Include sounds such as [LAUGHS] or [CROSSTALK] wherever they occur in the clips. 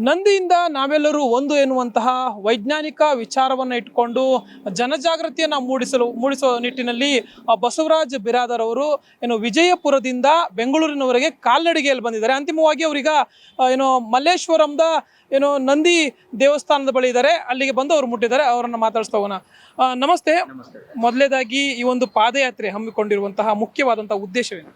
ನಂದಿಯಿಂದ ನಾವೆಲ್ಲರೂ ಒಂದು ಎನ್ನುವಂತಹ ವೈಜ್ಞಾನಿಕ ವಿಚಾರವನ್ನು ಇಟ್ಕೊಂಡು ಜನಜಾಗೃತಿಯನ್ನು ಮೂಡಿಸಲು ಮೂಡಿಸುವ ನಿಟ್ಟಿನಲ್ಲಿ ಆ, ಬಸವರಾಜ್ ಬಿರಾದರ್ ಅವರು ಏನು ವಿಜಯಪುರದಿಂದ ಬೆಂಗಳೂರಿನವರೆಗೆ ಕಾಲ್ನಡಿಗೆಯಲ್ಲಿ ಬಂದಿದ್ದಾರೆ. ಅಂತಿಮವಾಗಿ ಅವರೀಗ ಏನು ಮಲ್ಲೇಶ್ವರಂದ ಏನು ನಂದಿ ದೇವಸ್ಥಾನದ ಬಳಿ ಇದ್ದಾರೆ. ಅಲ್ಲಿಗೆ ಬಂದು ಅವರು ಮುಟ್ಟಿದ್ದಾರೆ. ಅವರನ್ನು ಮಾತಾಡಿಸ್ತಾ ಹೋಗೋಣ. ನಮಸ್ತೆ. ಮೊದಲೇದಾಗಿ ಈ ಒಂದು ಪಾದಯಾತ್ರೆ ಹಮ್ಮಿಕೊಂಡಿರುವಂತಹ ಮುಖ್ಯವಾದಂತಹ ಉದ್ದೇಶವೇನು?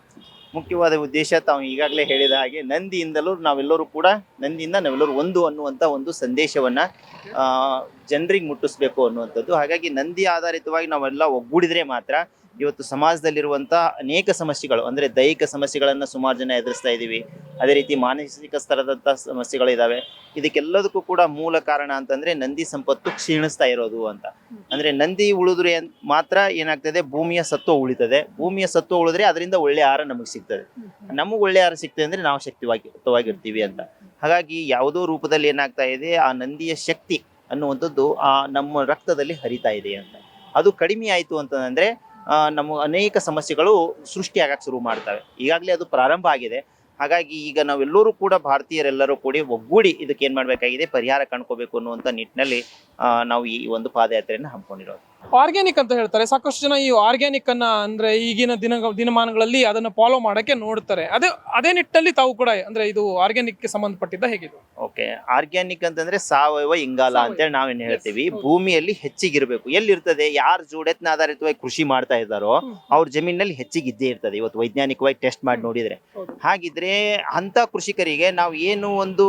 ಮುಖ್ಯವಾದ ಉದ್ದೇಶ ತಾವು ಈಗಾಗಲೇ ಹೇಳಿದ ಹಾಗೆ ನಂದಿಯಿಂದಲೂ ನಾವೆಲ್ಲರೂ ಕೂಡ ನಂದಿಯಿಂದ ನಾವೆಲ್ಲರೂ ಒಂದು ಅನ್ನುವಂಥ ಒಂದು ಸಂದೇಶವನ್ನು ಜನರಿಗೆ ಮುಟ್ಟಿಸ್ಬೇಕು ಅನ್ನುವಂಥದ್ದು. ಹಾಗಾಗಿ ನಂದಿ ಆಧಾರಿತವಾಗಿ ನಾವೆಲ್ಲ ಒಗ್ಗೂಡಿದ್ರೆ ಮಾತ್ರ ಇವತ್ತು ಸಮಾಜದಲ್ಲಿರುವಂಥ ಅನೇಕ ಸಮಸ್ಯೆಗಳು, ಅಂದರೆ ದೈಹಿಕ ಸಮಸ್ಯೆಗಳನ್ನು ಸುಮಾರು ಜನ ಎದುರಿಸ್ತಾ ಇದ್ದೀವಿ ಅದೇ ರೀತಿ ಮಾನಸಿಕ ಸ್ತರದಂಥ ಸಮಸ್ಯೆಗಳಿದ್ದಾವೆ ಇದಕ್ಕೆಲ್ಲದಕ್ಕೂ ಕೂಡ ಮೂಲ ಕಾರಣ ಅಂತಂದ್ರೆ ನಂದಿ ಸಂಪತ್ತು ಕ್ಷೀಣಿಸ್ತಾ ಇರೋದು ಅಂತ. ಅಂದ್ರೆ ನಂದಿ ಉಳಿದ್ರೆ ಮಾತ್ರ ಏನಾಗ್ತದೆ, ಭೂಮಿಯ ಸತ್ವ ಉಳಿತದೆ. ಭೂಮಿಯ ಸತ್ವ ಉಳಿದ್ರೆ ಅದರಿಂದ ಒಳ್ಳೆ ಆಹಾರ ನಮಗೆ ಸಿಗ್ತದೆ. ನಮಗೆ ಒಳ್ಳೆ ಆಹಾರ ಸಿಗ್ತದೆ ಅಂದ್ರೆ ನಾವು ಶಕ್ತಿವಾಗಿ ಯುಕ್ತವಾಗಿರ್ತೀವಿ ಅಂತ. ಹಾಗಾಗಿ ಯಾವುದೋ ರೂಪದಲ್ಲಿ ಏನಾಗ್ತಾ ಇದೆ, ಆ ನಂದಿಯ ಶಕ್ತಿ ಅನ್ನುವಂಥದ್ದು ಆ ನಮ್ಮ ರಕ್ತದಲ್ಲಿ ಹರಿತಾ ಇದೆ ಅಂತ. ಅದು ಕಡಿಮೆ ಆಯಿತು ಅಂತಂದ್ರೆ ನಮ್ಮ ಅನೇಕ ಸಮಸ್ಯೆಗಳು ಸೃಷ್ಟಿಯಾಗಕ್ಕೆ ಶುರು ಮಾಡ್ತವೆ. ಈಗಾಗಲೇ ಅದು ಪ್ರಾರಂಭ ಆಗಿದೆ. ಹಾಗಾಗಿ ಈಗ ನಾವೆಲ್ಲರೂ ಕೂಡ ಭಾರತೀಯರೆಲ್ಲರೂ ಕೂಡಿ ಒಗ್ಗೂಡಿ ಇದಕ್ಕೆ ಏನು ಮಾಡಬೇಕಾಗಿದೆ, ಪರಿಹಾರ ಕಂಡುಕೋಬೇಕು ಅನ್ನುವಂಥ ನಿಟ್ಟಿನಲ್ಲಿ ನಾವು ಈ ಒಂದು ಪಾದಯಾತ್ರೆಯನ್ನು ಹಮ್ಮಿಕೊಂಡಿರೋದು. ಆರ್ಗ್ಯಾನಿಕ್ ಅಂತ ಹೇಳ್ತಾರೆ. ಸಾಕಷ್ಟು ಜನ ಈ ಆರ್ಗ್ಯಾನಿಕ್ ಅನ್ನ ಅಂದ್ರೆ ಈಗಿನ ದಿನ ದಿನಮಾನಗಳಲ್ಲಿ ಅದನ್ನ ಫಾಲೋ ಮಾಡಕ್ಕೆ ನೋಡ್ತಾರೆ. ಅದೇ ಅದೇ ನಿಟ್ಟಲ್ಲಿ ತಾವು ಕೂಡ ಅಂದ್ರೆ ಇದು ಆರ್ಗ್ಯಾನಿಕ್ಗೆ ಸಂಬಂಧಪಟ್ಟಿದ್ದ ಹೇಗಿದೆ ಓಕೆ ಆರ್ಗ್ಯಾನಿಕ್ ಅಂತಂದ್ರೆ ಸಾವಯವ ಇಂಗಾಲ. ಅಂತೇಳಿ ನಾವೇನು ಹೇಳ್ತೀವಿ. ಭೂಮಿಯಲ್ಲಿ ಹೆಚ್ಚಿಗಿರ್ಬೇಕು. ಎಲ್ಲಿರ್ತದೆ? ಯಾರು ಜೋಡೆತ್ನ ಆಧಾರಿತವಾಗಿ ಕೃಷಿ ಮಾಡ್ತಾ ಇದ್ದಾರೋ ಅವ್ರ ಜಮೀನಲ್ಲಿ ಹೆಚ್ಚಿಗಿದ್ದೇ ಇರ್ತದೆ. ಇವತ್ತು ವೈಜ್ಞಾನಿಕವಾಗಿ ಟೆಸ್ಟ್ ಮಾಡಿ ನೋಡಿದ್ರೆ. ಹಾಗಿದ್ರೆ ಅಂತ ಕೃಷಿಕರಿಗೆ ನಾವು ಏನು ಒಂದು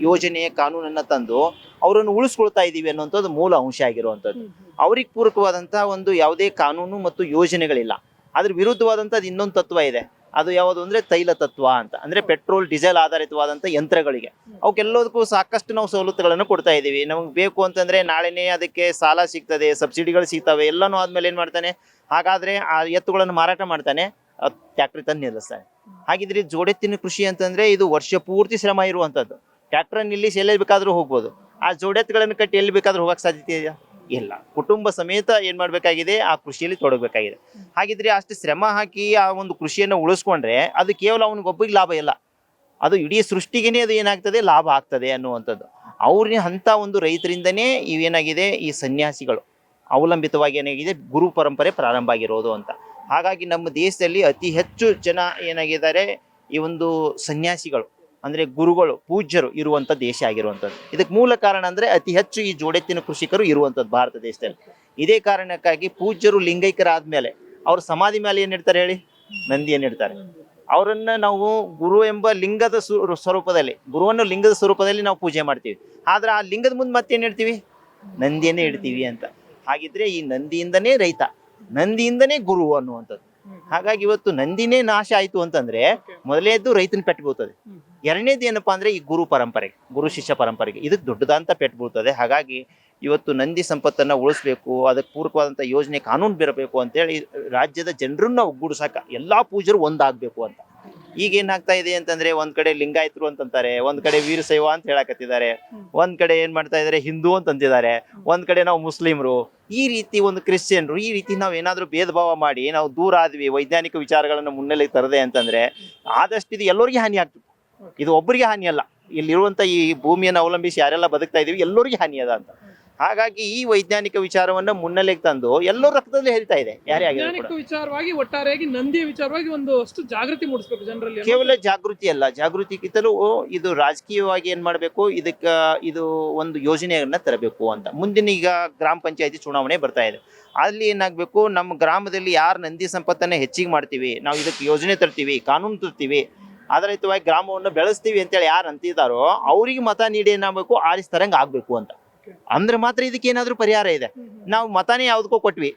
ಯೋಜನೆ ಕಾನೂನನ್ನ ತಂದು ಅವರನ್ನು ಉಳಿಸ್ಕೊಳ್ತಾ ಇದೀವಿ ಅನ್ನುವಂಥದ್ದು ಮೂಲ ಅಂಶ ಆಗಿರುವಂಥದ್ದು. ಅವ್ರಿಗೆ ಪೂರಕವಾದಂತಹ ಒಂದು ಯಾವುದೇ ಕಾನೂನು ಮತ್ತು ಯೋಜನೆಗಳಿಲ್ಲ. ಅದ್ರ ವಿರುದ್ಧವಾದಂಥದ್ದು ಇನ್ನೊಂದು ತತ್ವ ಇದೆ. ಅದು ಯಾವುದು ಅಂದ್ರೆ ತೈಲ ತತ್ವ ಅಂತ. ಅಂದ್ರೆ ಪೆಟ್ರೋಲ್ ಡೀಸೆಲ್ ಆಧಾರಿತವಾದಂಥ ಯಂತ್ರಗಳಿಗೆ. ಅವಕ್ಕೆಲ್ಲದಕ್ಕೂ ಸಾಕಷ್ಟು ನಾವು ಸವಲತ್ತುಗಳನ್ನು ಕೊಡ್ತಾ ಇದ್ದೀವಿ. ನಮಗೆ ಬೇಕು ಅಂತಂದ್ರೆ ನಾಳೆನೇ ಅದಕ್ಕೆ ಸಾಲ ಸಿಗ್ತದೆ ಸಬ್ಸಿಡಿಗಳು ಸಿಗ್ತವೆ ಎಲ್ಲನೂ ಆದ್ಮೇಲೆ ಏನು ಮಾಡ್ತಾನೆ? ಹಾಗಾದ್ರೆ ಆ ಎತ್ತುಗಳನ್ನು ಮಾರಾಟ ಮಾಡ್ತಾನೆ ಟ್ಯಾಕ್ಟ್ರಿ ತಂದು ನಿಲ್ಲಿಸ್ತಾನೆ. ಹಾಗಿದ್ರೆ ಜೋಡೆತ್ತಿನ ಕೃಷಿ ಅಂತಂದ್ರೆ ಇದು ವರ್ಷ ಪೂರ್ತಿ ಶ್ರಮ ಇರುವಂಥದ್ದು. ಟ್ಯಾಕ್ಟ್ರನ್ನು ನಿಲ್ಲಿಸಿ ಎಲ್ಲೇ ಬೇಕಾದರೂ ಹೋಗ್ಬೋದು. ಆ ಜೋಡೆತ್ಗಳನ್ನು ಕಟ್ಟಿ ಎಲ್ಲಿ ಬೇಕಾದ್ರೂ ಹೋಗಕ್ಕೆ ಸಾಧ್ಯತೆ ಇದೆಯಾ? ಇಲ್ಲ. ಕುಟುಂಬ ಸಮೇತ ಏನು ಮಾಡಬೇಕಾಗಿದೆ? ಆ ಕೃಷಿಯಲ್ಲಿ ತೊಡಗಬೇಕಾಗಿದೆ. ಹಾಗಿದ್ರೆ ಅಷ್ಟು ಶ್ರಮ ಹಾಕಿ ಆ ಒಂದು ಕೃಷಿಯನ್ನು ಉಳಿಸ್ಕೊಂಡ್ರೆ ಅದು ಕೇವಲ ಅವನಿಗೊಬ್ಬರಿಗೆ ಲಾಭ ಇಲ್ಲ. ಅದು ಇಡೀ ಸೃಷ್ಟಿಗೇನೆ ಅದು ಏನಾಗ್ತದೆ? ಲಾಭ ಆಗ್ತದೆ ಅನ್ನುವಂಥದ್ದು. ಅವ್ರನ್ನ ಅಂತ ಒಂದು ರೈತರಿಂದನೇ ಇವೇನಾಗಿದೆ? ಈ ಸನ್ಯಾಸಿಗಳು ಅವಲಂಬಿತವಾಗಿ ಏನಾಗಿದೆ? ಗುರು ಪರಂಪರೆ ಪ್ರಾರಂಭ ಆಗಿರೋದು ಅಂತ. ಹಾಗಾಗಿ ನಮ್ಮ ದೇಶದಲ್ಲಿ ಅತಿ ಹೆಚ್ಚು ಜನ ಏನಾಗಿದ್ದಾರೆ? ಈ ಒಂದು ಸನ್ಯಾಸಿಗಳು. ಅಂದ್ರೆ ಗುರುಗಳು ಪೂಜ್ಯರು ಇರುವಂತ ದೇಶ ಆಗಿರುವಂಥದ್ದು. ಇದಕ್ಕೆ ಮೂಲ ಕಾರಣ ಅಂದ್ರೆ ಅತಿ ಹೆಚ್ಚು ಈ ಜೋಡೆತ್ತಿನ ಕೃಷಿಕರು ಇರುವಂಥದ್ದು ಭಾರತ ದೇಶದಲ್ಲಿ. ಇದೇ ಕಾರಣಕ್ಕಾಗಿ ಪೂಜ್ಯರು ಲಿಂಗೈಕ್ಯರಾದ್ಮೇಲೆ ಅವ್ರ ಸಮಾಧಿ ಮೇಲೆ ಏನ್ ಇಡ್ತಾರೆ ಹೇಳಿ? ನಂದಿಯನ್ನು ಇಡ್ತಾರೆ? ಅವರನ್ನ ನಾವು ಗುರು ಎಂಬ ಲಿಂಗದ ಸ್ವರೂಪದಲ್ಲಿ ಗುರುವನ್ನು ಲಿಂಗದ ಸ್ವರೂಪದಲ್ಲಿ ನಾವು ಪೂಜೆ ಮಾಡ್ತೀವಿ. ಆದ್ರೆ ಆ ಲಿಂಗದ ಮುಂದೆ ಏನ್ ಇಡ್ತೀವಿ? ನಂದಿಯನ್ನೇ ಇಡ್ತೀವಿ ಅಂತ. ಹಾಗಿದ್ರೆ ಈ ನಂದಿಯಿಂದನೇ ರೈತ ನಂದಿಯಿಂದನೇ ಗುರು ಅನ್ನುವಂಥದ್ದು. ಹಾಗಾಗಿ ಇವತ್ತು ನಂದಿನೇ ನಾಶ ಆಯ್ತು ಅಂತಂದ್ರೆ ಮೊದಲೇದ್ದು ರೈತನ ಪೆಟ್ಟು ಬೀಳ್ತದೆ. ಎರಡನೇದು ಏನಪ್ಪಾ ಅಂದರೆ ಈ ಗುರು ಪರಂಪರೆ, ಗುರು ಶಿಷ್ಯ ಪರಂಪರೆಗೆ. ಇದಕ್ಕೆ ದೊಡ್ಡದಂತ ಪೆಟ್ಟು ಬೀಳ್ತದೆ. ಹಾಗಾಗಿ ಇವತ್ತು ನಂದಿ ಸಂಪತ್ತನ್ನ ಉಳಿಸ್ಬೇಕು, ಅದಕ್ಕೆ ಪೂರಕವಾದಂಥ ಯೋಜನೆ ಕಾನೂನು ಬರಬೇಕು ಅಂತೇಳಿ ರಾಜ್ಯದ ಜನರನ್ನ ಒಗ್ಗೂಡಿಸಕ ಎಲ್ಲಾ ಪೂಜರು ಒಂದಾಗಬೇಕು ಅಂತ. ಈಗ ಏನಾಗ್ತಾ ಇದೆ ಅಂತಂದ್ರೆ ಒಂದ್ ಕಡೆ ಲಿಂಗಾಯತರು ಅಂತಂತಾರೆ, ಒಂದ್ ಕಡೆ ವೀರಶೈವ ಅಂತ ಹೇಳಕತ್ತಿದ್ದಾರೆ, ಒಂದ್ ಕಡೆ ಏನ್ ಮಾಡ್ತಾ ಇದಾರೆ, ಹಿಂದೂ ಅಂತ ಅಂತಿದ್ದಾರೆ, ಒಂದ್ ಕಡೆ ನಾವು ಮುಸ್ಲಿಮ್ರು. ಈ ರೀತಿ ಒಂದು ಕ್ರಿಶ್ಚಿಯನ್ರು, ಈ ರೀತಿ ನಾವು ಏನಾದರೂ ಭೇದ ಭಾವ ಮಾಡಿ, ನಾವು ದೂರ ಆದ್ವಿ, ವೈಜ್ಞಾನಿಕ ವಿಚಾರಗಳನ್ನ ಮುನ್ನೆಲೆಗೆ ತರದೆ ಅಂತಂದ್ರೆ ಆದಷ್ಟು ಇದು ಎಲ್ಲರಿಗೂ ಹಾನಿ ಆಗ್ತದೆ ಇದು ಒಬ್ಬರಿಗೆ ಹಾನಿ ಅಲ್ಲ. ಇಲ್ಲಿರುವಂತ ಈ ಭೂಮಿಯನ್ನು ಅವಲಂಬಿಸಿ ಯಾರೆಲ್ಲ ಬದುಕ್ತಾ ಇದೀವಿ ಎಲ್ಲರಿಗೂ ಹಾನಿ ಅದ ಅಂತ. ಹಾಗಾಗಿ ಈ ವೈಜ್ಞಾನಿಕ ವಿಚಾರವನ್ನ ಮುನ್ನೆಲೆಗೆ ತಂದು ಎಲ್ಲರ ರಕ್ತದಲ್ಲಿ ಹರಿತಾ ಇದೆ. ಯಾರೇ ಆಗಿರೋ ವೈಜ್ಞಾನಿಕ ವಿಚಾರವಾಗಿ ಒಟ್ಟಾರೆಯಾಗಿ ನಂದಿಯ ವಿಚಾರವಾಗಿ ಒಂದು ಅಷ್ಟು ಜಾಗೃತಿ ಮೂಡಿಸಬೇಕು ಜನರಲ್ಲಿ ಕೇವಲ ಜಾಗೃತಿ ಅಲ್ಲ. ಜಾಗೃತಿಗಿಂತಲೂ ಇದು ರಾಜಕೀಯವಾಗಿ ಏನ್ ಮಾಡ್ಬೇಕು ಇದಕ್ಕ ಇದು ಒಂದು ಯೋಜನೆಯನ್ನ ತರಬೇಕು ಅಂತ. ಮುಂದಿನ ಈಗ ಗ್ರಾಮ ಪಂಚಾಯತಿ ಚುನಾವಣೆ ಬರ್ತಾ ಇದೆ. ಅಲ್ಲಿ ಏನಾಗಬೇಕು ನಮ್ಮ ಗ್ರಾಮದಲ್ಲಿ ಯಾರು ನಂದಿ ಸಂಪತ್ತನ್ನ ಹೆಚ್ಚಿಗೆ ಮಾಡ್ತೀವಿ ನಾವು ಇದಕ್ಕೆ ಯೋಜನೆ ತರ್ತೀವಿ ಕಾನೂನು ತರ್ತೀವಿ ಆಧಾರಿತವಾಗಿ ಗ್ರಾಮವನ್ನು ಬೆಳೆಸ್ತೀವಿ ಅಂತೇಳಿ ಯಾರು ಅಂತಿದ್ದಾರೋ ಅವ್ರಿಗೆ ಮತ ನೀಡಿ ಏನಾಗಬೇಕು ಆರಿಸ್ತಾರಂಗೆ ಆಗ್ಬೇಕು ಅಂತ. ಅಂದ್ರೆ ಮಾತ್ರ ಇದಕ್ಕೆ ಏನಾದ್ರೂ ಪರಿಹಾರ ಇದೆ. ನಾವು ಮತನೇ ಯಾವ್ದಕ್ಕೂ ಕೊಟ್ವಿ.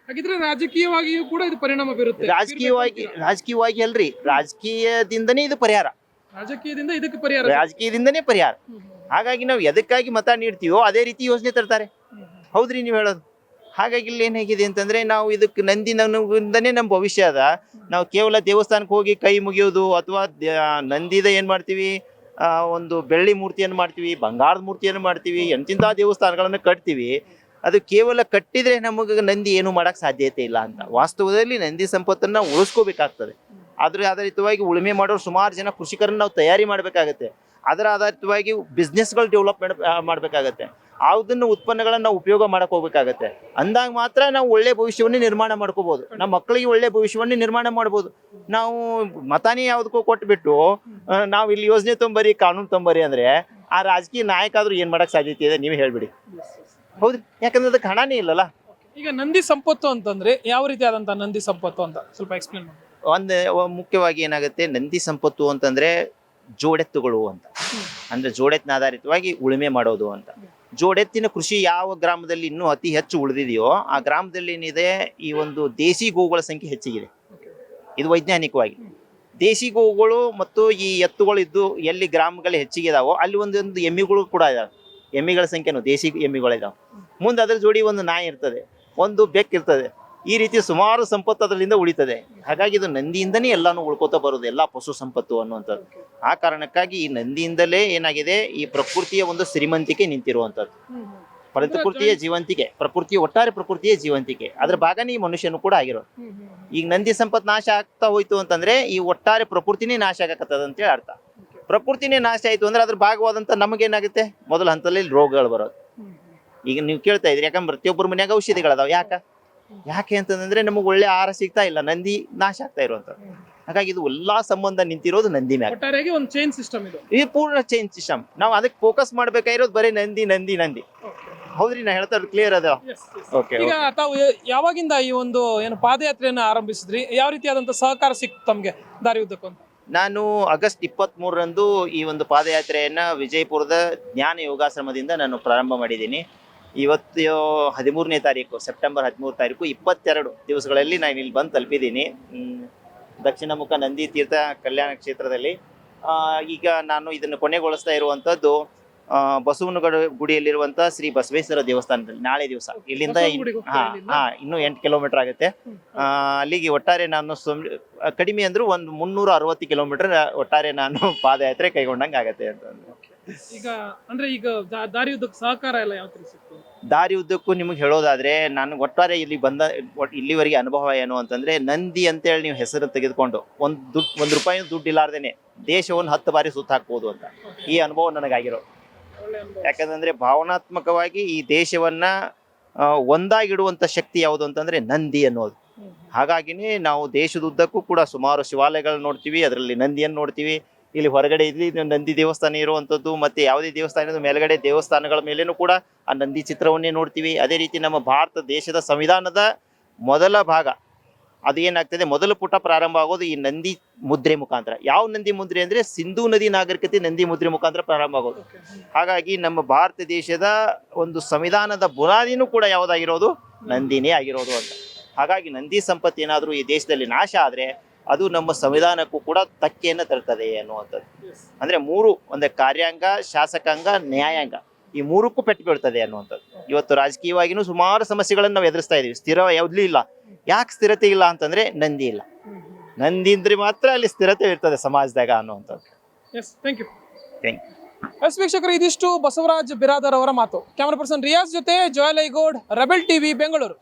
ರಾಜಕೀಯವಾಗಿಯೂ ಕೂಡ ಇದು ಪರಿಣಾಮ ಬೀರುತ್ತೆ. ರಾಜಕೀಯವಾಗಿ ರಾಜಕೀಯವಾಗಿ ಅಲ್ರಿ. ರಾಜಕೀಯದಿಂದನೇ ಇದು ಪರಿಹಾರ. ರಾಜಕೀಯದಿಂದ ಇದಕ್ಕೆ ಪರಿಹಾರ ರಾಜಕೀಯದಿಂದನೇ ಪರಿಹಾರ. ಹಾಗಾಗಿ ನಾವು ಎದಕ್ಕಾಗಿ ಮತ ನೀಡ್ತೀವೋ ಅದೇ ರೀತಿ ಯೋಜನೆ ತರ್ತಾರೆ. ಹೌದ್ರಿ ನೀವು ಹೇಳೋದು? ಹಾಗಾಗಿ ಇಲ್ಲಿ ಏನು ಹೇಗಿದೆ ಅಂತಂದ್ರೆ ನಾವು ಇದಕ್ಕೆ ನಂದಿ ನನಗಿಂದನೇ ನಮ್ಮ ಭವಿಷ್ಯ ಅದ. ನಾವು ಕೇವಲ ದೇವಸ್ಥಾನಕ್ಕೆ ಹೋಗಿ ಕೈ ಮುಗಿಯೋದು ಅಥವಾ ನಂದಿದ ಏನು ಮಾಡ್ತೀವಿ? ಒಂದು ಬೆಳ್ಳಿ ಮೂರ್ತಿಯನ್ನು ಮಾಡ್ತೀವಿ, ಬಂಗಾರದ ಮೂರ್ತಿಯನ್ನು ಮಾಡ್ತೀವಿ ಎಂತಿಂಥ ದೇವಸ್ಥಾನಗಳನ್ನು ಕಟ್ತೀವಿ. ಅದು ಕೇವಲ ಕಟ್ಟಿದ್ರೆ ನಮಗೆ ನಂದಿ ಏನು ಮಾಡಕ್ ಸಾಧ್ಯತೆ ಇಲ್ಲ ಅಂತ. ವಾಸ್ತವದಲ್ಲಿ ನಂದಿ ಸಂಪತ್ತನ್ನ ಉಳಿಸ್ಕೋಬೇಕಾಗ್ತದೆ. ಅದ್ರ ಆಧಾರಿತವಾಗಿ ಉಳುಮೆ ಮಾಡೋರು ಸುಮಾರು ಜನ ಕೃಷಿಕರನ್ನ ನಾವು ತಯಾರಿ ಮಾಡಬೇಕಾಗತ್ತೆ. ಅದರ ಆಧಾರಿತವಾಗಿ ಬಿಸ್ನೆಸ್ಗಳು ಡೆವಲಪ್ಮೆಂಟ್ ಮಾಡಬೇಕಾಗತ್ತೆ. ಅದನ್ನ ಉತ್ಪನ್ನಗಳನ್ನ ನಾವು ಉಪಯೋಗ ಮಾಡಕ್ ಹೋಗ್ಬೇಕಾಗತ್ತೆ. ಅಂದಾಗ ಮಾತ್ರ ನಾವು ಒಳ್ಳೆ ಭವಿಷ್ಯವನ್ನೇ ನಿರ್ಮಾಣ ಮಾಡ್ಕೋಬಹುದು ನಮ್ಮ ಮಕ್ಕಳಿಗೆ ಒಳ್ಳೆ ಭವಿಷ್ಯವನ್ನು ನಿರ್ಮಾಣ ಮಾಡ್ಬೋದು. ನಾವು ಮತಾನೇ ಯಾವ್ದಕ್ಕೂ ಕೊಟ್ಬಿಟ್ಟು ನಾವು ಇಲ್ಲಿ ಯೋಜನೆ ತೊಂಬರಿ ಕಾನೂನು ತೊಂಬರಿ ಅಂದ್ರೆ ಆ ರಾಜಕೀಯ ನಾಯಕ ಆದ್ರೂ ಏನ್ ಮಾಡಕ್ ಸಾಧ್ಯತೆ ಇದೆ ನೀವು ಹೇಳ್ಬಿಡಿ. ಹೌದ್ರಿ? ಯಾಕಂದ್ರೆ ಅದಕ್ಕೆ ಹಣನೇ ಇಲ್ಲಲ್ಲ. ಈಗ ನಂದಿ ಸಂಪತ್ತು ಅಂತಂದ್ರೆ ಯಾವ ರೀತಿ ಆದಂತ ನಂದಿ ಸಂಪತ್ತು ಅಂತ ಸ್ವಲ್ಪ ಎಕ್ಸ್ಪ್ಲೇನ್ ಮಾಡಿ. ಒಂದು ಮುಖ್ಯವಾಗಿ ಏನಾಗುತ್ತೆ ನಂದಿ ಸಂಪತ್ತು ಅಂತಂದ್ರೆ ಜೋಡೆತ್ತುಗಳು ಅಂತ. ಅಂದ್ರೆ ಜೋಡೆತ್ನ ಆಧಾರಿತವಾಗಿ ಉಳುಮೆ ಮಾಡೋದು ಅಂತ. ಜೋಡೆತ್ತಿನ ಕೃಷಿ ಯಾವ ಗ್ರಾಮದಲ್ಲಿ ಇನ್ನೂ ಅತಿ ಹೆಚ್ಚು ಉಳಿದಿದೆಯೋ ಆ ಗ್ರಾಮದಲ್ಲಿ ಏನಿದೆ, ಈ ಒಂದು ದೇಸಿ ಗೋವುಗಳ ಸಂಖ್ಯೆ ಹೆಚ್ಚಿಗಿದೆ. ಇದು ವೈಜ್ಞಾನಿಕವಾಗಿ. ದೇಸಿ ಗೋವುಗಳು ಮತ್ತು ಈ ಎತ್ತುಗಳು ಇದ್ದು ಎಲ್ಲಿ ಗ್ರಾಮಗಳು ಹೆಚ್ಚಿಗೆ ಇದಾವೋ ಅಲ್ಲಿ ಒಂದೊಂದು ಎಮ್ಮಿಗಳು ಕೂಡ ಇದಾವೆ. ಎಮ್ಮಿಗಳ ಸಂಖ್ಯೆನೂ ದೇಸಿ ಎಮ್ಮಿಗಳಿದಾವೆ ಮುಂದೆ ಅದ್ರ ಜೋಡಿ ಒಂದು ನಾಯಿ ಇರ್ತದೆ. ಒಂದು ಬೆಕ್ಕು ಇರ್ತದೆ ಈ ರೀತಿ ಸುಮಾರು ಸಂಪತ್ತು ಅದರಿಂದ ಉಳಿತದೆ. ಹಾಗಾಗಿ ಇದು ನಂದಿಯಿಂದನೇ ಎಲ್ಲಾನು ಉಳ್ಕೋತಾ ಬರೋದು, ಎಲ್ಲಾ ಪಶು ಸಂಪತ್ತು ಅನ್ನುವಂಥದ್ದು. ಆ ಕಾರಣಕ್ಕಾಗಿ ಈ ನಂದಿಯಿಂದಲೇ ಏನಾಗಿದೆ, ಈ ಪ್ರಕೃತಿಯ ಒಂದು ಶ್ರೀಮಂತಿಕೆ ನಿಂತಿರುವಂಥದ್ದು. ಪ್ರಕೃತಿಯ ಜೀವಂತಿಕೆ, ಪ್ರಕೃತಿಯ ಒಟ್ಟಾರೆ ಪ್ರಕೃತಿಯ ಜೀವಂತಿಕೆ, ಅದ್ರ ಭಾಗನೇ ಈ ಮನುಷ್ಯನು ಕೂಡ ಆಗಿರೋ ಈಗ ನಂದಿ ಸಂಪತ್ ನಾಶ ಆಗ್ತಾ ಹೋಯ್ತು ಅಂತಂದ್ರೆ, ಈ ಒಟ್ಟಾರೆ ಪ್ರಕೃತಿನೇ ನಾಶ ಆಗಕತ್ತದ ಅಂತೇಳಿ ಅರ್ಥ. ಪ್ರಕೃತಿನೇ ನಾಶ ಆಯ್ತು ಅಂದ್ರೆ ಅದ್ರ ಭಾಗವಾದಂತ ನಮಗೇನಾಗುತ್ತೆ? ಮೊದಲ ಹಂತದಲ್ಲಿ ರೋಗಗಳು ಬರೋದು. ಈಗ ನೀವು ಕೇಳ್ತಾ ಇದ್ರಿ ಯಾಕಂದ್ರೆ ಪ್ರತಿಯೊಬ್ಬರ ಮನೆಯಾಗ ಔಷಧಿಗಳದಾವ, ಯಾಕ? ಯಾಕೆ ಅಂತಂದ್ರೆ ನಮಗೆ ಒಳ್ಳೆ ಆಹಾರ ಸಿಗ್ತಾ ಇಲ್ಲ ನಂದಿ ನಾಶ ಆಗ್ತಾ ಇರುವಂತದ್ದು ಹಾಗಾಗಿ ಇದು ಎಲ್ಲಾ ಸಂಬಂಧ ನಿಂತಿರೋದು ನಂದಿ ಒಟ್ಟಾರೆಯಾಗಿ ಒಂದು ಚೈನ್ ಸಿಸ್ಟಮ್ ಇದು. ಈ ಪೂರ್ಣ ಚೇಂಜ್ ಸಿಸ್ಟಮ್ ನಾವು ಅದಕ್ಕೆ ಫೋಕಸ್ ಮಾಡ್ಬೇಕಾಗಿರೋದು ಬರೀ ನಂದಿ ನಂದಿ ನಂದಿ. ಹೌದ್ರಿ ನಾ ಹೇಳ್ತಾ ಕ್ಲಿಯರ್ ಅದ? ಓಕೆ ಈಗ ತಾವು ಯಾವಾಗಿಂದ ಈ ಒಂದು ಏನು ಪಾದಯಾತ್ರೆಯನ್ನು ಆರಂಭಿಸಿದ್ರಿ? ಯಾವ ರೀತಿಯಾದಂತ ಸಹಕಾರ ಸಿಕ್ತು ತಮ್ಗೆ ದಾರಿ ಉದ್ದಕ್ಕೂ? ನಾನು ಆಗಸ್ಟ್ ಇಪ್ಪತ್ತ್ ಮೂರರಂದು ಈ ಒಂದು ಪಾದಯಾತ್ರೆಯನ್ನ ವಿಜಯಪುರದ ಜ್ಞಾನ ಯೋಗಾಶ್ರಮದಿಂದ ನಾನು ಪ್ರಾರಂಭ ಮಾಡಿದ್ದೀನಿ. ಇವತ್ತು ಹದಿಮೂರನೇ ತಾರೀಕು ಸೆಪ್ಟೆಂಬರ್ ಹದಿಮೂರು ತಾರೀಕು ಇಪ್ಪತ್ತೆರಡು ದಿವಸಗಳಲ್ಲಿ ನಾನು ಇಲ್ಲಿ ಬಂದು ತಲುಪಿದ್ದೀನಿ. ದಕ್ಷಿಣ ಮುಖ ನಂದಿ ತೀರ್ಥ ಕಲ್ಯಾಣ ಕ್ಷೇತ್ರದಲ್ಲಿ. ಆ, ಈಗ ನಾನು ಇದನ್ನು ಕೊನೆಗೊಳಿಸ್ತಾ ಇರುವಂಥದ್ದು ಬಸವನಗಡ ಗುಡಿಯಲ್ಲಿರುವಂತಹ ಶ್ರೀ ಬಸವೇಶ್ವರ ದೇವಸ್ಥಾನದಲ್ಲಿ ನಾಳೆ ದಿವಸ. ಇಲ್ಲಿಂದ ಹಾ ಹಾ ಇನ್ನೂ ಎಂಟು ಕಿಲೋಮೀಟರ್ ಆಗುತ್ತೆ. ಅಲ್ಲಿಗೆ ಒಟ್ಟಾರೆ ನಾನು ಕಡಿಮೆ ಅಂದ್ರೂ ಒಂದು ಮುನ್ನೂರ ಅರವತ್ತು ಕಿಲೋಮೀಟರ್ ಒಟ್ಟಾರೆ ನಾನು [LAUGHS] ಪಾದಯಾತ್ರೆ ಕೈಗೊಂಡಂಗೆ ಆಗತ್ತೆ ಅಂತಂದ್ರೆ ಈಗ ಅಂದ್ರೆ ಈಗ ದಾರಿಯುದ್ದಕ್ಕೆ ದಾರಿ ಸಹಕಾರ ಎಲ್ಲ ಯಾವ ದಾರಿ ಉದ್ದಕ್ಕೂ ನಿಮಗೆ ಹೇಳೋದಾದ್ರೆ, ನಾನು ಒಟ್ಟಾರೆ ಇಲ್ಲಿ ಬಂದ ಇಲ್ಲಿವರೆಗೆ ಅನುಭವ ಏನು ಅಂತಂದ್ರೆ, ನಂದಿ ಅಂತೇಳಿ ನೀವು ಹೆಸರು ತೆಗೆದುಕೊಂಡು ಒಂದು ದುಡ್ಡು ಒಂದು ರೂಪಾಯಿ ದುಡ್ಡು ಇಲ್ಲಾರ್ದೇನೆ ದೇಶವನ್ನು ಹತ್ತು ಬಾರಿ ಸುತ್ತ ಹಾಕ್ಬೋದು ಅಂತ. ಈ ಅನುಭವ ನನಗಾಗಿರೋ ಯಾಕಂದ್ರೆ ಭಾವನಾತ್ಮಕವಾಗಿ ಈ ದೇಶವನ್ನ ಒಂದಾಗಿಡುವಂತ ಶಕ್ತಿ ಯಾವುದು ಅಂತಂದ್ರೆ ನಂದಿ ಅನ್ನೋದು. ಹಾಗಾಗಿನೇ ನಾವು ದೇಶದುದ್ದಕ್ಕೂ ಕೂಡ ಸುಮಾರು ಶಿವಾಲಯಗಳನ್ನ ನೋಡ್ತೀವಿ, ಅದರಲ್ಲಿ ನಂದಿಯನ್ನು ನೋಡ್ತೀವಿ ಇಲ್ಲಿ ಹೊರಗಡೆ ಇಲ್ಲಿ ನಂದಿ ದೇವಸ್ಥಾನ ಇರುವಂಥದ್ದು ಮತ್ತೆ ಯಾವುದೇ ದೇವಸ್ಥಾನದ ಮೇಲ್ಗಡೆ ದೇವಸ್ಥಾನಗಳ ಮೇಲೇನೂ ಕೂಡ ಆ ನಂದಿ ಚಿತ್ರವನ್ನೇ ನೋಡ್ತೀವಿ. ಅದೇ ರೀತಿ ನಮ್ಮ ಭಾರತ ದೇಶದ ಸಂವಿಧಾನದ ಮೊದಲ ಭಾಗ. ಅದು ಏನಾಗ್ತದೆ? ಮೊದಲ ಪುಟ ಪ್ರಾರಂಭ ಆಗೋದು ಈ ನಂದಿ ಮುದ್ರೆ ಮುಖಾಂತರ. ಯಾವ ನಂದಿ ಮುದ್ರೆ ಅಂದರೆ ಸಿಂಧೂ ನದಿ ನಾಗರಿಕತೆ ನಂದಿ ಮುದ್ರೆ ಮುಖಾಂತರ ಪ್ರಾರಂಭ ಆಗೋದು. ಹಾಗಾಗಿ ನಮ್ಮ ಭಾರತ ದೇಶದ ಒಂದು ಸಂವಿಧಾನದ ಬುನಾದಿನೂ ಕೂಡ ಯಾವುದಾಗಿರೋದು? ನಂದಿನೇ ಆಗಿರೋದು ಅಂತ. ಹಾಗಾಗಿ ನಂದಿ ಸಂಪತ್ತು ಏನಾದರೂ ಈ ದೇಶದಲ್ಲಿ ನಾಶ ಆದ್ರೆ ಅದು ನಮ್ಮ ಸಂವಿಧಾನಕ್ಕೂ ಕೂಡ ತಕ್ಕೆಯನ್ನು ತರ್ತದೆ ಅನ್ನುವಂಥದ್ದು ಅಂದರೆ ಮೂರು ಒಂದು ಕಾರ್ಯಾಂಗ ಶಾಸಕಾಂಗ ನ್ಯಾಯಾಂಗ. ಈ ಮೂರಕ್ಕೂ ಪೆಟ್ಟು ಬೀಳ್ತದೆ ಅನ್ನುವಂಥದ್ದು ಇವತ್ತು ರಾಜಕೀಯವಾಗಿನೂ ಸುಮಾರು ಸಮಸ್ಯೆಗಳನ್ನು ನಾವು ಎದುರಿಸ್ತಾ ಇದೀವಿ. ಸ್ಥಿರ ಯಾವುದೂ ಇಲ್ಲ. ಯಾಕೆ ಸ್ಥಿರತೆ ಇಲ್ಲ ಅಂತಂದ್ರೆ ನಂದಿ ಇಲ್ಲ. ನಂದಿ ಅಂದ್ರೆ ಮಾತ್ರ ಅಲ್ಲಿ ಸ್ಥಿರತೆ ಇರ್ತದೆ ಸಮಾಜದಾಗ ಅನ್ನುವಂಥದ್ದು. Yes thank you thank you yes ವೀಕ್ಷಕರು ಇದಿಷ್ಟು ಬಸವರಾಜ್ ಬಿರಾದರ್ ಅವರ ಮಾತು. ಕ್ಯಾಮ್ರಾ ಪರ್ಸನ್ ರಿಯಾಜ್ ಜೊತೆ ಜಾಯ್ ಲೈಗೋಡ್ ರೆಬೆಲ್ ಟಿವಿ ಬೆಂಗಳೂರು.